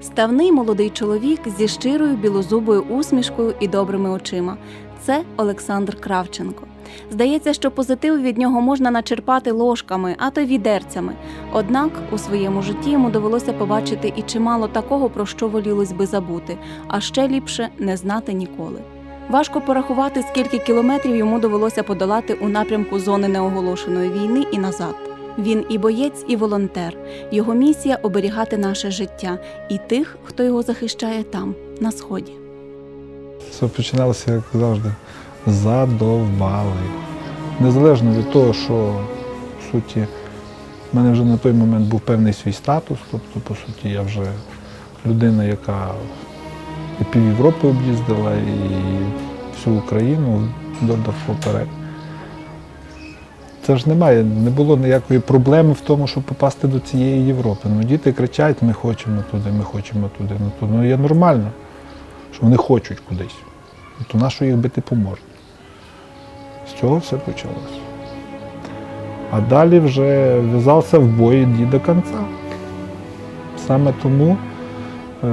Ставний молодий чоловік зі щирою білозубою усмішкою і добрими очима. Це Олександр Кравченко. Здається, що позитив від нього можна начерпати ложками, а то й відерцями. Однак у своєму житті йому довелося побачити і чимало такого, про що волілось би забути, а ще ліпше не знати ніколи. Важко порахувати, скільки кілометрів йому довелося подолати у напрямку зони неоголошеної війни і назад. Він і боєць, і волонтер. Його місія оберігати наше життя і тих, хто його захищає там, на сході. Все починалося, як завжди, задовбали. Незалежно від того, що в суті в мене вже на той момент був певний свій статус, тобто, по суті, я вже людина, яка і пів Європи об'їздила, і всю Україну додав поперед. Це ж немає, не було ніякої проблеми в тому, щоб попасти до цієї Європи. Ну, діти кричать, ми хочемо туди, ми хочемо туди. Ну, то, ну є нормально, що вони хочуть кудись. Ну, То на що їх бити поможуть? З цього все почалося. А далі вже в'язався в бой йди до кінця. Саме тому е,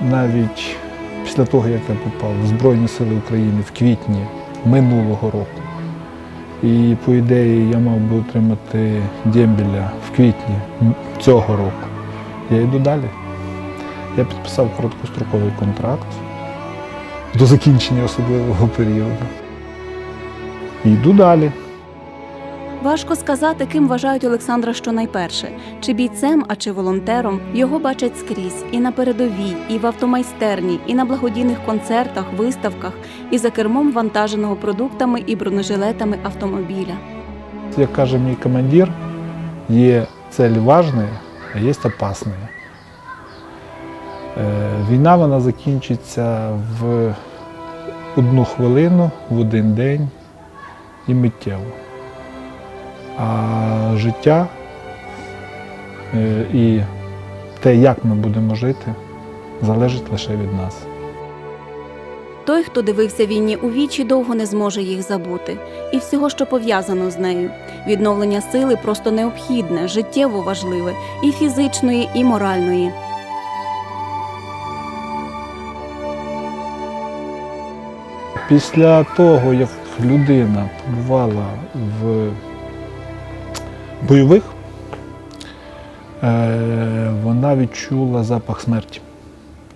навіть після того, як я попав в Збройні Сили України в квітні минулого року, і по ідеї я мав би отримати дембіля в квітні цього року, я йду далі. Я підписав короткостроковий контракт до закінчення особливого періоду. І йду далі. Важко сказати, ким вважають Олександра щонайперше чи бійцем, а чи волонтером. Його бачать скрізь і на передовій, і в автомайстерні, і на благодійних концертах, виставках, і за кермом вантаженого продуктами і бронежилетами автомобіля. Як каже мій командир, є цель важна, а є опасна. Е, Війна вона закінчиться в одну хвилину, в один день і миттєво. А життя е, і те, як ми будемо жити, залежить лише від нас. Той, хто дивився війні у вічі, довго не зможе їх забути, і всього, що пов'язано з нею. Відновлення сили просто необхідне, життєво важливе, і фізичної, і моральної. Після того, як людина побувала в бойових, е, вона відчула запах смерті,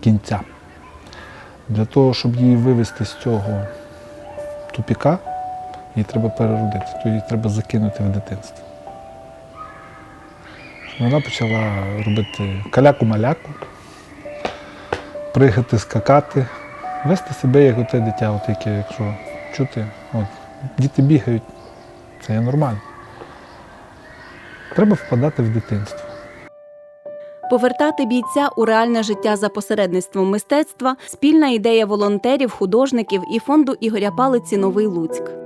кінця. Для того, щоб її вивести з цього тупіка, її треба переродити, то її треба закинути в дитинство. Вона почала робити каляку-маляку, пригати, скакати, вести себе як оте дитя, от яке, якщо чути, от, діти бігають, це є нормально. Треба впадати в дитинство. Повертати бійця у реальне життя за посередництвом мистецтва спільна ідея волонтерів, художників і фонду Ігоря Палиці Новий Луцьк.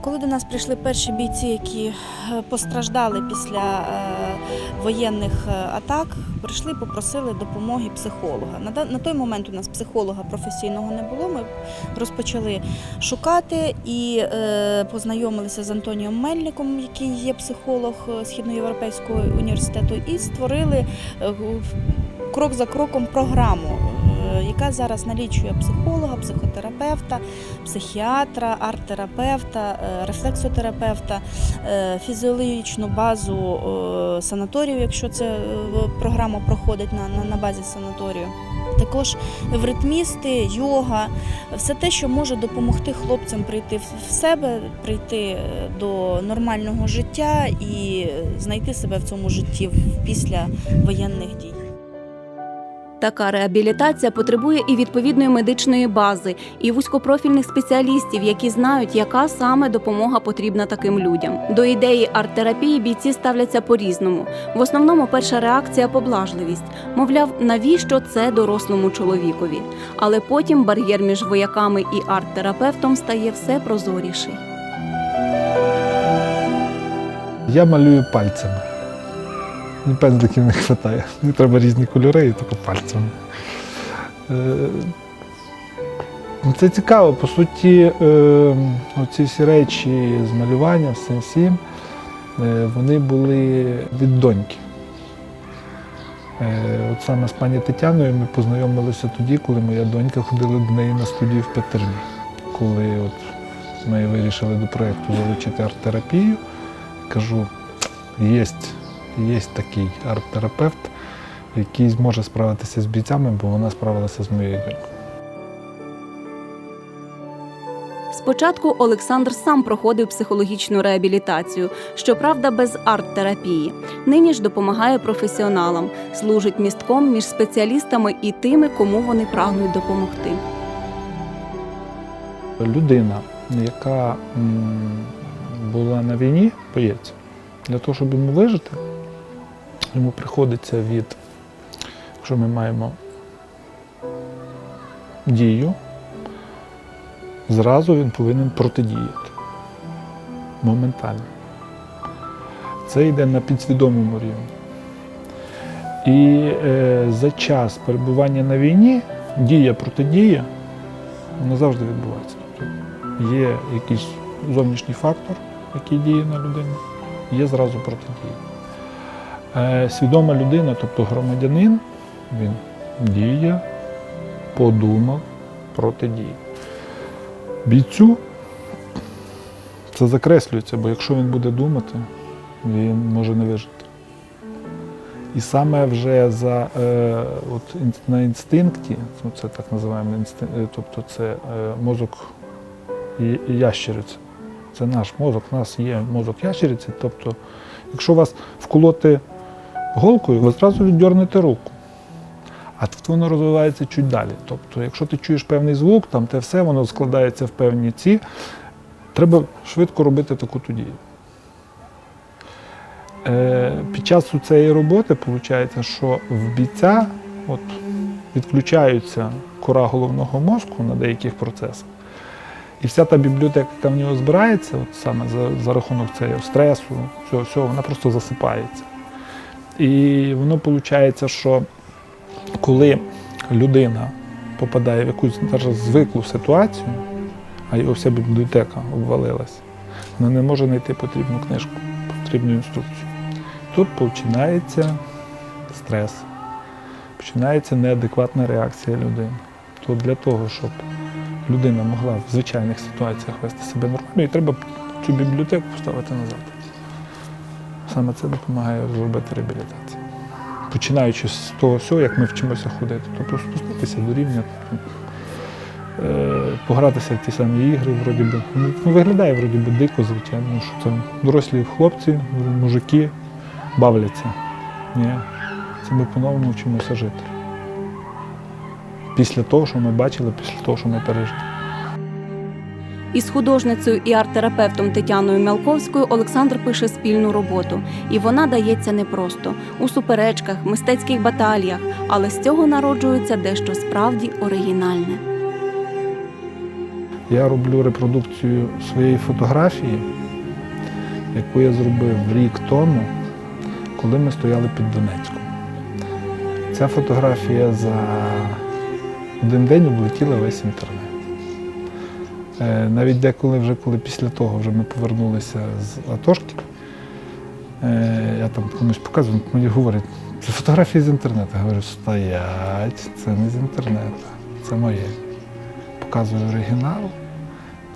Коли до нас прийшли перші бійці, які е, постраждали після е, воєнних е, атак, прийшли, попросили допомоги психолога. На, той момент у нас психолога професійного не було. Ми розпочали шукати і познайомилися з Антонієм Мельником, який є психолог Східноєвропейського університету, і створили крок за кроком програму. Е, Яка зараз налічує психолога, психотерапевта, психіатра, арт-терапевта, е, рефлексотерапевта, е, фізіологічну базу санаторію, якщо це програма проходить на, на, на базі санаторію. Також евритмісти, йога, все те, що може допомогти хлопцям прийти в- себе, прийти до нормального життя і знайти себе в цьому житті після воєнних дій. Така реабілітація потребує і відповідної медичної бази, і вузькопрофільних спеціалістів, які знають, яка саме допомога потрібна таким людям. До ідеї арт-терапії бійці ставляться по-різному. В основному перша реакція поблажливість. Мовляв, навіщо це дорослому чоловікові? Але потім бар'єр між вояками і арт-терапевтом стає все прозоріший. Я малюю пальцями. Пензликів не вистачає. Мені треба різні кольори і тільки пальцями. Е, ну, Це цікаво. По суті, е, оці всі речі з малювання, все всім, е, вони були від доньки. От саме з пані Тетяною ми познайомилися тоді, коли моя донька ходила до неї на студію в Петербі. Коли от ми вирішили до проєкту залучити арт-терапію, кажу, є, є такий арт-терапевт, який зможе справитися з бійцями, бо вона справилася з моєю донькою. Спочатку Олександр сам проходив психологічну реабілітацію, щоправда, без арт-терапії. Нині ж допомагає професіоналам, служить містком між спеціалістами і тими, кому вони прагнуть допомогти. Людина, яка була на війні, боєць, для того, щоб йому вижити, йому приходиться від, якщо ми маємо дію, зразу він повинен протидіяти. Моментально. Це йде на підсвідомому рівні. І е, за час перебування на війні дія протидія вона завжди відбувається. Тобто є якийсь зовнішній фактор, який діє на людину, є зразу протидія. Е, свідома людина, тобто громадянин, він діє, подумав, протидіє. Бійцю це закреслюється, бо якщо він буде думати, він може не вижити. І саме вже за е, от, на інстинкті, ну, це так називаємо інстинкт, тобто це е, мозок і-. Це наш мозок, у нас є мозок ящериці. Тобто, якщо вас вколоти голкою, ви зразу віддернете руку. А тут воно розвивається чуть далі. Тобто, якщо ти чуєш певний звук, там те все, воно складається в певні ці, треба швидко робити таку ту дію. Е, Під час цієї роботи виходить, що в бійця от, відключаються кора головного мозку на деяких процесах. І вся та бібліотека, яка в нього збирається, от саме за, за рахунок цього стресу, всього, всього, вона просто засипається. І воно виходить, що коли людина попадає в якусь навіть звиклу ситуацію, а його вся бібліотека обвалилась, вона не може знайти потрібну книжку, потрібну інструкцію. Тут починається стрес, починається неадекватна реакція людини. То для того, щоб людина могла в звичайних ситуаціях вести себе нормально, їй треба цю бібліотеку поставити назад. Саме це допомагає зробити реабілітацію. Починаючи з того всього, як ми вчимося ходити, тобто спуститися до рівня, е, погратися в ті самі ігри, вроді би. Ну, виглядає вроді би дико, звичайно, ну, що це дорослі хлопці, мужики бавляться. Ні. Це ми по-новому вчимося жити. Після того, що ми бачили, після того, що ми пережили. Із художницею і арт-терапевтом Тетяною Мялковською Олександр пише спільну роботу, і вона дається непросто у суперечках, мистецьких баталіях, але з цього народжується дещо справді оригінальне. Я роблю репродукцію своєї фотографії, яку я зробив рік тому, коли ми стояли під Донецьком. Ця фотографія за один день облетіла весь інтернет. Е, Навіть деколи, вже коли після того вже ми повернулися з Атошки, е, я там комусь показую, мені говорять, це фотографії з інтернету. Я говорю, стоять, це не з інтернету, це моє. Показую оригінал.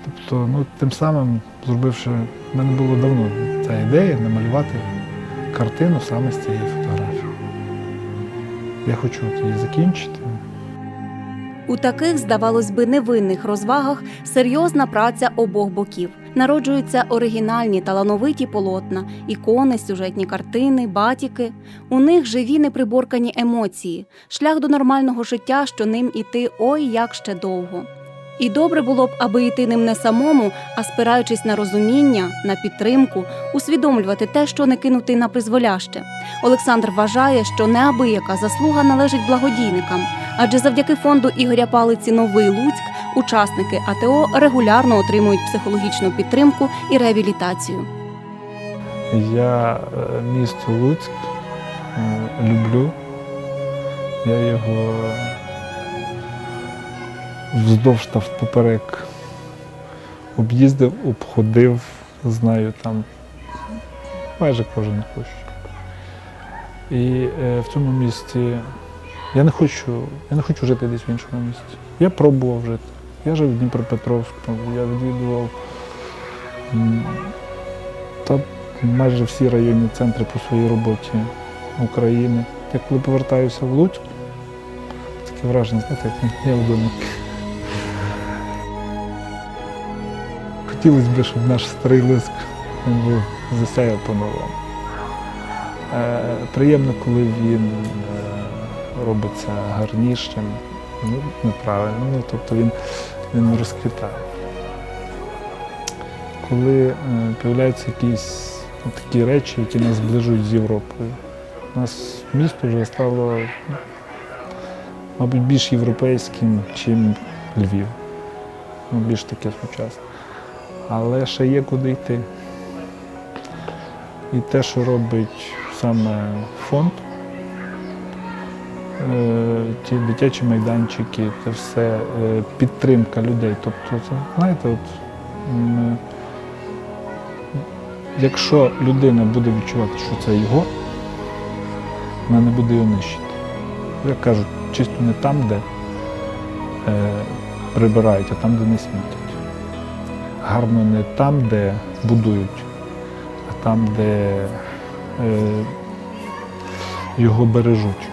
Тобто, ну, тим самим, зробивши, в мене було давно ця ідея намалювати картину саме з цієї фотографії. Я хочу її закінчити. У таких, здавалось би, невинних розвагах серйозна праця обох боків. Народжуються оригінальні талановиті полотна, ікони, сюжетні картини, батіки. У них живі неприборкані емоції, шлях до нормального життя, що ним іти ой як ще довго. І добре було б, аби йти ним не самому, а спираючись на розуміння, на підтримку, усвідомлювати те, що не кинути на призволяще. Олександр вважає, що неабияка заслуга належить благодійникам, адже завдяки фонду Ігоря Палиці Новий Луцьк учасники АТО регулярно отримують психологічну підтримку і реабілітацію. Я е, місто Луцьк е, люблю. Я його вздовж та впоперек об'їздив, обходив, знаю там майже кожен кущ. І е, в цьому місті я не хочу, я не хочу жити десь в іншому місті. Я пробував жити. Я жив в Дніпропетровську, я відвідував та майже всі районні центри по своїй роботі України. Я коли повертаюся в Луцьк, таке враження, знаєте, як я вдома. Хотілося б, щоб наш старий він був засяяв по-новому. Е, приємно, коли він е, робиться гарнішим, ну, неправильно, ну, тобто він, він розквітає. Коли е, появляються якісь такі речі, які нас зближують з Європою. У нас місто вже стало, мабуть, більш європейським, чим Львів. Ну, більш таке сучасне. Але ще є куди йти. І те, що робить саме фонд, е, ті дитячі майданчики, це все е, підтримка людей. Тобто, знаєте, от, якщо людина буде відчувати, що це його, вона не буде його нищити. Як кажуть, чисто не там, де е, прибирають, а там, де не смітять. Гарно не там, де будують, а там, де е, його бережуть.